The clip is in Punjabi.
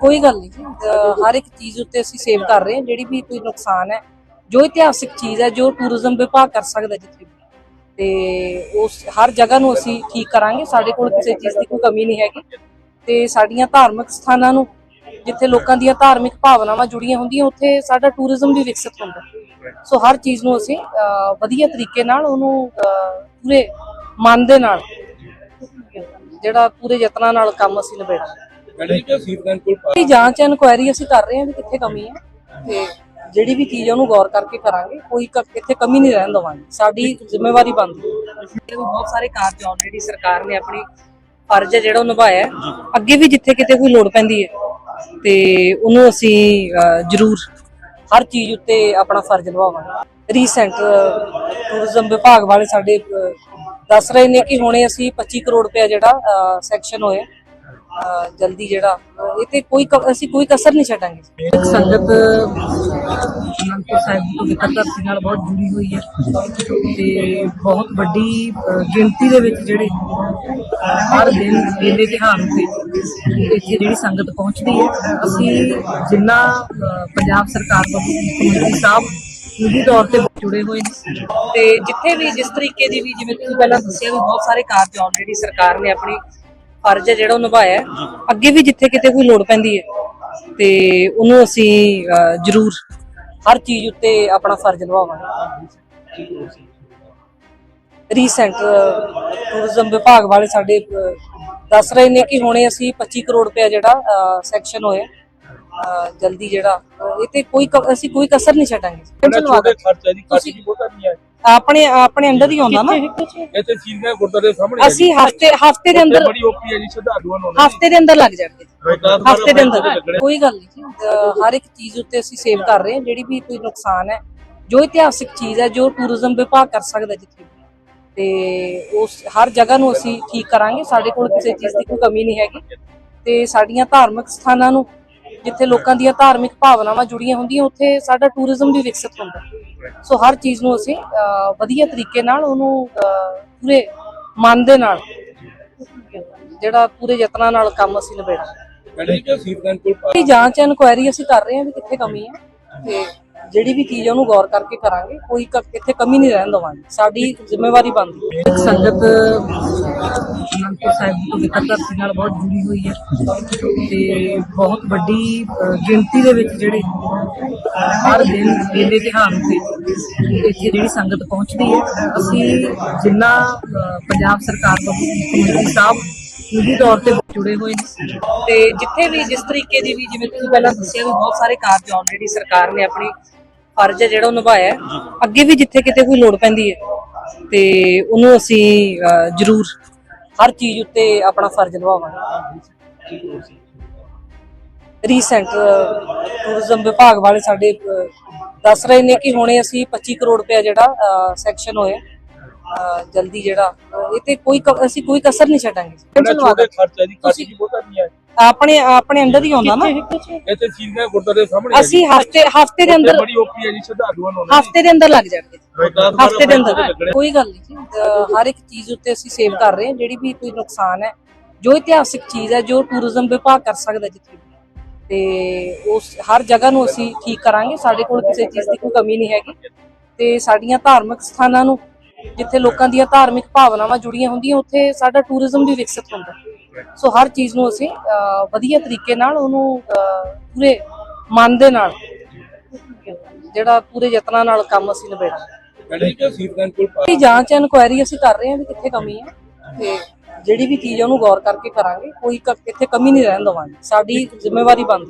ਕੋਈ ਗੱਲ ਨਹੀਂ ਜੀ। ਹਰ ਇੱਕ ਚੀਜ਼ ਉੱਤੇ ਅਸੀਂ ਸੇਵ ਕਰ ਰਹੇ ਹਾਂ, ਜਿਹੜੀ ਵੀ ਕੋਈ ਨੁਕਸਾਨ ਹੈ, ਜੋ ਇਤਿਹਾਸਿਕ ਚੀਜ਼ ਹੈ, ਜੋ ਟੂਰਿਜ਼ਮ ਵਿਭਾਗ ਕਰ ਸਕਦਾ ਜਿੱਥੇ ਵੀ। ਤੇ ਉਸ ਹਰ ਜਗ੍ਹਾ ਨੂੰ ਅਸੀਂ ਠੀਕ ਕਰਾਂਗੇ। ਸਾਡੇ ਕੋਲ ਕਿਸੇ ਚੀਜ਼ ਦੀ ਕੋਈ ਕਮੀ ਨਹੀਂ ਹੈਗੀ। ਤੇ ਸਾਡੀਆਂ ਧਾਰਮਿਕ ਸਥਾਨਾਂ ਨੂੰ, ਜਿੱਥੇ ਲੋਕਾਂ ਦੀਆਂ ਧਾਰਮਿਕ ਭਾਵਨਾਵਾਂ ਜੁੜੀਆਂ ਹੁੰਦੀਆਂ, ਉੱਥੇ ਸਾਡਾ ਟੂਰਿਜ਼ਮ ਵੀ ਵਿਕਸਿਤ ਹੁੰਦਾ। ਸੋ ਹਰ ਚੀਜ਼ ਨੂੰ ਅਸੀਂ ਵਧੀਆ ਤਰੀਕੇ ਨਾਲ ਉਹਨੂੰ ਪੂਰੇ ਮਨ ਦੇ ਨਾਲ, ਜਿਹੜਾ ਪੂਰੇ ਯਤਨਾਂ ਨਾਲ ਕੰਮ ਅਸੀਂ ਨਿਬੇੜਾਂਗੇ। ਦੀ ਜਾਂਚ ਇਨਕੁਆਇਰੀ ਅਸੀਂ ਕਰ ਰਹੇ ਹਾਂ ਵੀ ਕਿੱਥੇ ਕਮੀ ਹੈ ਤੇ ਜਿਹੜੀ ਵੀ ਚੀਜ਼ ਹੈ ਉਹਨੂੰ ਗੌਰ ਕਰਕੇ ਕਰਾਂਗੇ ਕੋਈ ਕ- ਇੱਥੇ ਕਮੀ ਨਹੀਂ ਰਹਿਣ ਦਵਾਂਗੇ ਸਾਡੀ ਜ਼ਿੰਮੇਵਾਰੀ ਬਣਦੀ ਹੈ। ਬਹੁਤ ਸਾਰੇ ਕਾਰਜ ਆਲਰੇਡੀ ਸਰਕਾਰ ਨੇ ਆਪਣੀ ਫਰਜ਼ ਹੈ ਜਿਹੜਾ ਉਹ ਨਿਭਾਇਆ ਹੈ। ਅੱਗੇ ਵੀ ਜਿੱਥੇ ਕਿਤੇ ਕੋਈ ਲੋੜ ਪੈਂਦੀ ਹੈ ਤੇ ਉਹਨੂੰ ਅਸੀਂ ਅਹ, ਜ਼ਰੂਰ ਹਰ ਚੀਜ਼ ਉੱਤੇ ਆਪਣਾ ਫਰਜ਼ ਨਿਭਾਵਾਂਗੇ। ਰੀਸੈਂਟ ਟੂਰਿਜ਼ਮ ਵਿਭਾਗ ਵਾਲੇ ਸਾਡੇ ਅਹ, ਦੱਸ ਰਹੇ ਨੇ ਕਿ ਹੁਣੇ ਅਸੀਂ 25 ਕਰੋੜ ਰੁਪਏ ਜਿਹੜਾ ਸੈਕਸ਼ਨ ਹੋਇਆ ਜਲਦੀ ਜਿਹੜਾ ਇਹ ਤੇ ਕੋਈ ਅਸੀਂ ਕੋਈ ਕਸਰ ਨਹੀਂ ਛੱਡਾਂਗੇ। ਸੰਗਤ, ਅਨੰਦਪੁਰ ਸਾਹਿਬ ਤੋਂ ਵਿਕਟ ਨਾਲ ਬਹੁਤ ਜੁੜੀ ਹੋਈ ਹੈ। ਤੇ ਬਹੁਤ ਵੱਡੀ ਗਿਣਤੀ ਦੇ ਵਿੱਚ ਜਿਹੜੇ ਹਰ ਦਿਨ ਮੇਲੇ, ਤਿਉਹਾਰ ਤੇ ਇੱਥੇ ਜਿਹੜੀ ਸੰਗਤ ਪਹੁੰਚਦੀ ਹੈ। ਅਸੀਂ ਜਿੰਨਾ ਪੰਜਾਬ ਸਰਕਾਰ ਵੱਲੋਂ ਮੁੱਖ ਸਾਹਿਬ ਨਿੱਜੀ ਤੌਰ ਤੇ ਜੁੜੇ ਹੋਏ ਨੇ। ਤੇ ਜਿੱਥੇ ਵੀ ਜਿਸ ਤਰੀਕੇ ਦੀ ਵੀ, ਜਿਵੇਂ ਤੁਸੀਂ ਪਹਿਲਾਂ ਦੱਸਿਆ ਵੀ ਬਹੁਤ ਸਾਰੇ ਕਾਰਜ ਆਲਰੇਡੀ ਸਰਕਾਰ ਨੇ ਆਪਣੀ ਫਰਜ਼ ਹੈ ਜਿਹੜਾ ਉਹ ਨਿਭਾਇਆ ਹੈ। ਅੱਗੇ ਵੀ ਜਿੱਥੇ ਕਿਤੇ ਕੋਈ ਲੋੜ ਪੈਂਦੀ ਹੈ ਤੇ ਉਹਨੂੰ ਅਸੀਂ ਅਹ, ਜ਼ਰੂਰ ਹਰ ਚੀਜ਼ ਉੱਤੇ ਆਪਣਾ ਫਰਜ਼ ਨਿਭਾਵਾਂਗੇ। ਰੀਸੈਂਟ ਟੂਰਿਜ਼ਮ ਵਿਭਾਗ ਵਾਲੇ ਸਾਡੇ ਅਹ, ਦੱਸ ਰਹੇ ਨੇ ਕਿ ਹੁਣੇ ਅਸੀਂ 25 ਕਰੋੜ ਰੁਪਏ ਜਿਹੜਾ ਸੈਕਸ਼ਨ ਹੋਇਆ ਅਹ, ਜਲਦੀ ਜਿਹੜਾ ਅਹ, ਇਹ ਤੇ ਕੋਈ ਕ- ਅਸੀਂ ਕੋਈ ਕਸਰ ਨਹੀਂ ਛੱਡਾਂਗੇ। ਛੋਟੇ ਖਰਚਾ ਜੀ ਖਰਚ ਵੀ ਬਹੁਤਾ ਨਹੀਂ ਹੈ। ਆਪਣੇ ਆਪਣੇ ਅੰਦਰ ਹੀ ਆਉਂਦਾ ਨਾ। ਇੱਥੇ ਸੀਤਗੰਜ ਗੁਰਦੁਆਰੇ ਦੇ ਸਾਹਮਣੇ। ਅਸੀਂ ਹਫ਼ਤੇ ਹਫ਼ਤੇ ਦੇ ਅੰਦਰ ਬੜੀ ਔਖੀ ਹੈ ਜੀ ਸ਼ਰਧਾਲੂਆਂ ਨੂੰ ਹਫ਼ਤੇ ਦੇ ਅੰਦਰ ਲੱਗ ਜਾਣਗੇ। ਹਫ਼ਤੇ ਦੇ ਅੰਦਰ। ਕੋਈ ਗੱਲ ਨਹੀਂ ਜੀ। ਹਰ ਇੱਕ ਚੀਜ਼ ਉੱਤੇ ਅਸੀਂ ਸੇਵ ਕਰ ਰਹੇ ਹਾਂ ਜਿਹੜੀ ਵੀ ਕੋਈ ਨੁਕਸਾਨ ਹੈ ਜੋ ਇਤਿਹਾਸਿਕ ਚੀਜ਼ ਹੈ ਜੋ ਟੂਰਿਜ਼ਮ ਵਿਭਾਗ ਕਰ ਸਕਦਾ ਜਿੱਥੇ ਤੇ ਉਸ ਹਰ ਜਗ੍ਹਾ ਨੂੰ ਅਸੀਂ ਠੀਕ ਕਰਾਂਗੇ। ਸਾਡੇ ਕੋਲ ਕਿਸੇ ਚੀਜ਼ ਦੀ ਕੋਈ ਕਮੀ ਨਹੀਂ ਹੈਗੀ। ਤੇ ਸਾਡੀਆਂ ਧਾਰਮਿਕ ਸਥਾਨਾਂ ਨੂੰ ਜਿੱਥੇ ਲੋਕਾਂ ਦੀਆਂ ਧਾਰਮਿਕ ਭਾਵਨਾਵਾਂ ਜੁੜੀਆਂ ਹੁੰਦੀਆਂ ਉੱਥੇ ਸਾਡਾ ਟੂਰਿਜ਼ਮ ਵੀ ਵਿਕਸਿਤ ਹੁੰਦਾ। ਸੋ ਹਰ ਚੀਜ਼ ਨੂੰ ਅਸੀਂ ਵਧੀਆ ਤਰੀਕੇ ਨਾਲ ਉਹਨੂੰ ਪੂਰੇ ਮਨ ਦੇ ਨਾਲ ਜਿਹੜਾ ਪੂਰੇ ਯਤਨਾਂ ਨਾਲ ਕੰਮ ਅਸੀਂ ਨਿਬੇੜਾਂਗੇ। ਮੈਡਮ ਜੀ ਸੀਤਗੰਜ ਕੋਲ ਦੀ ਜਾਂਚ ਇਨਕੁਆਇਰੀ ਅਸੀਂ ਕਰ ਰਹੇ ਹਾਂ ਵੀ ਕਿੱਥੇ ਕਮੀ ਹੈ ਤੇ ਜਿਹੜੀ ਵੀ ਚੀਜ਼ ਹੈ ਉਹਨੂੰ ਗੌਰ ਕਰਕੇ ਕਰਾਂਗੇ। ਕੋਈ ਇੱਥੇ ਕਮੀ ਨਹੀਂ ਰਹਿਣ ਦਵਾਂਗੇ। ਸਾਡੀ ਜ਼ਿੰਮੇਵਾਰੀ ਬਣਦੀ ਹੈ। ਸੰਗਤ ਅਨੰਦਪੁਰ ਸਾਹਿਬ ਤੋਂ ਵਿਕਟ ਧਰਤੀ ਨਾਲ ਬਹੁਤ ਜੁੜੀ ਹੋਈ ਹੈ। ਤੇ ਬਹੁਤ ਵੱਡੀ ਅਹ, ਗਿਣਤੀ ਦੇ ਵਿੱਚ ਜਿਹੜੇ ਹਰ ਦਿਨ ਮੇਲੇ ਤਿਉਹਾਰ ਤੇ ਇੱਥੇ ਜਿਹੜੀ ਸੰਗਤ ਪਹੁੰਚਦੀ ਹੈ। ਅਸੀਂ ਜਿੰਨਾ ਅਹ, ਪੰਜਾਬ ਸਰਕਾਰ ਵੱਲੋਂ ਮੁੱਖ ਸਾਹਿਬ ਨਿੱਜੀ ਤੌਰ ਤੇ ਜੁੜੇ ਹੋਏ ਨੇ। ਤੇ ਜਿੱਥੇ ਵੀ ਜਿਸ ਤਰੀਕੇ ਦੀ ਵੀ ਜਿਵੇਂ ਤੁਸੀਂ ਪਹਿਲਾਂ ਦੱਸਿਆ ਵੀ ਬਹੁਤ ਸਾਰੇ ਕਾਰਜ ਆਲਰੇਡੀ ਸਰਕਾਰ ਨੇ ਆਪਣੀ ਫਰਜ਼ ਹੈ ਜਿਹੜਾ ਉਹ ਨਿਭਾਇਆ ਹੈ। ਅੱਗੇ ਵੀ ਜਿੱਥੇ ਕਿਤੇ ਕੋਈ ਲੋੜ ਪੈਂਦੀ ਹੈ ਤੇ ਉਹਨੂੰ ਅਸੀਂ ਅਹ, ਜ਼ਰੂਰ ਹਰ ਚੀਜ਼ ਉੱਤੇ ਆਪਣਾ ਫਰਜ਼ ਨਿਭਾਵਾਂਗੇ। ਰੀਸੈਂਟ ਟੂਰਿਜ਼ਮ ਵਿਭਾਗ ਵਾਲੇ ਸਾਡੇ ਦੱਸ ਰਹੇ ਨੇ ਕਿ ਹੁਣੇ ਅਸੀਂ 25 ਕਰੋੜ ਰੁਪਏ ਜਿਹੜਾ ਸੈਕਸ਼ਨ ਹੋਇਆ। ਜਲਦੀ ਜਿਹੜਾ ਇਹ ਤੇ ਕੋਈ ਕ- ਅਸੀਂ ਕੋਈ ਕਸਰ ਨਹੀਂ ਛੱਡਾਂਗੇ। ਕਿੰਨਾ ਛੋਟੇ ਖਰਚਾ ਜੀ ਖਰਚ ਵੀ ਬਹੁਤਾ ਨਹੀਂ ਹੈ ਆਪਣੇ ਆਪਣੇ ਅੰਦਰ ਹੀ ਆਉਂਦਾ ਨਾ। ਇੱਥੇ ਸੀਤਗੰਜ ਗੁਰਦੁਆਰੇ ਦੇ ਸਾਹਮਣੇ। ਅਸੀਂ ਹਫ਼ਤੇ ਹਫ਼ਤੇ ਦੇ ਅੰਦਰ ਬੜੀ ਔਖੀ ਹੈ ਜੀ ਸ਼ਰਧਾਲੂਆਂ ਨੂੰ ਹਫ਼ਤੇ ਦੇ ਅੰਦਰ ਲੱਗ ਜਾਣਗੇ ਹਫ਼ਤੇ ਦੇ ਅੰਦਰ। ਕੋਈ ਗੱਲ ਨਹੀਂ ਜੀ। ਅਹ ਹਰ ਇੱਕ ਚੀਜ਼ ਉੱਤੇ ਅਸੀਂ ਸੇਵ ਕਰ ਰਹੇ ਹਾਂ ਜਿਹੜੀ ਵੀ ਕੋਈ ਨੁਕਸਾਨ ਹੈ ਜੋ ਇਤਿਹਾਸਿਕ ਚੀਜ਼ ਹੈ ਜੋ ਟੂਰਿਜ਼ਮ ਵਿਭਾਗ ਕਰ ਸਕਦਾ ਜਿੱਥੇ ਵੀ। ਤੇ ਉਸ ਹਰ ਜਗ੍ਹਾ ਨੂੰ ਅਸੀਂ ਠੀਕ ਕਰਾਂਗੇ। ਸਾਡੇ ਕੋਲ ਕਿਸੇ ਚੀਜ਼ ਦੀ ਕੋਈ ਕਮੀ ਨਹੀਂ ਹੈਗੀ। ਤੇ ਸਾਡੀਆਂ ਧਾਰਮਿਕ ਸਥਾਨਾਂ ਨੂੰ ਜਿੱਥੇ ਲੋਕਾਂ ਦੀਆਂ ਧਾਰਮਿਕ ਭਾਵਨਾਵਾਂ ਜੁੜੀਆਂ ਹੁੰਦੀਆਂ ਉੱਥੇ ਸਾਡਾ ਟੂਰਿਜ਼ਮ ਵੀ ਵਿਕਸਿਤ ਹੁੰਦਾ। ਸੋ ਹਰ ਚੀਜ਼ ਨੂੰ ਅਸੀਂ ਵਧੀਆ ਤਰੀਕੇ ਨਾਲ ਉਹਨੂੰ ਪੂਰੇ ਮਨ ਦੇ ਨਾਲ ਜਿਹੜਾ ਪੂਰੇ ਯਤਨਾਂ ਨਾਲ ਕੰਮ ਅਸੀਂ ਨਿਬੇੜਾਂਗੇ। ਮੈਡਮ ਜੀ ਸੀਤਗੰਜ ਕੋਲ ਦੀ ਜਾਂਚ ਇਨਕੁਆਇਰੀ ਅਸੀਂ ਕਰ ਰਹੇ ਹਾਂ ਵੀ ਕਿੱਥੇ ਕਮੀ ਹੈ ਤੇ ਜਿਹੜੀ ਵੀ ਚੀਜ਼ ਉਹਨੂੰ ਗੌਰ ਕਰਕੇ ਕਰਾਂਗੇ। ਕੋਈ ਕ- ਇੱਥੇ ਕਮੀ ਨਹੀਂ ਰਹਿਣ ਦਵਾਂਗੇ। ਸਾਡੀ ਜ਼ਿੰਮੇਵਾਰੀ ਬਣਦੀ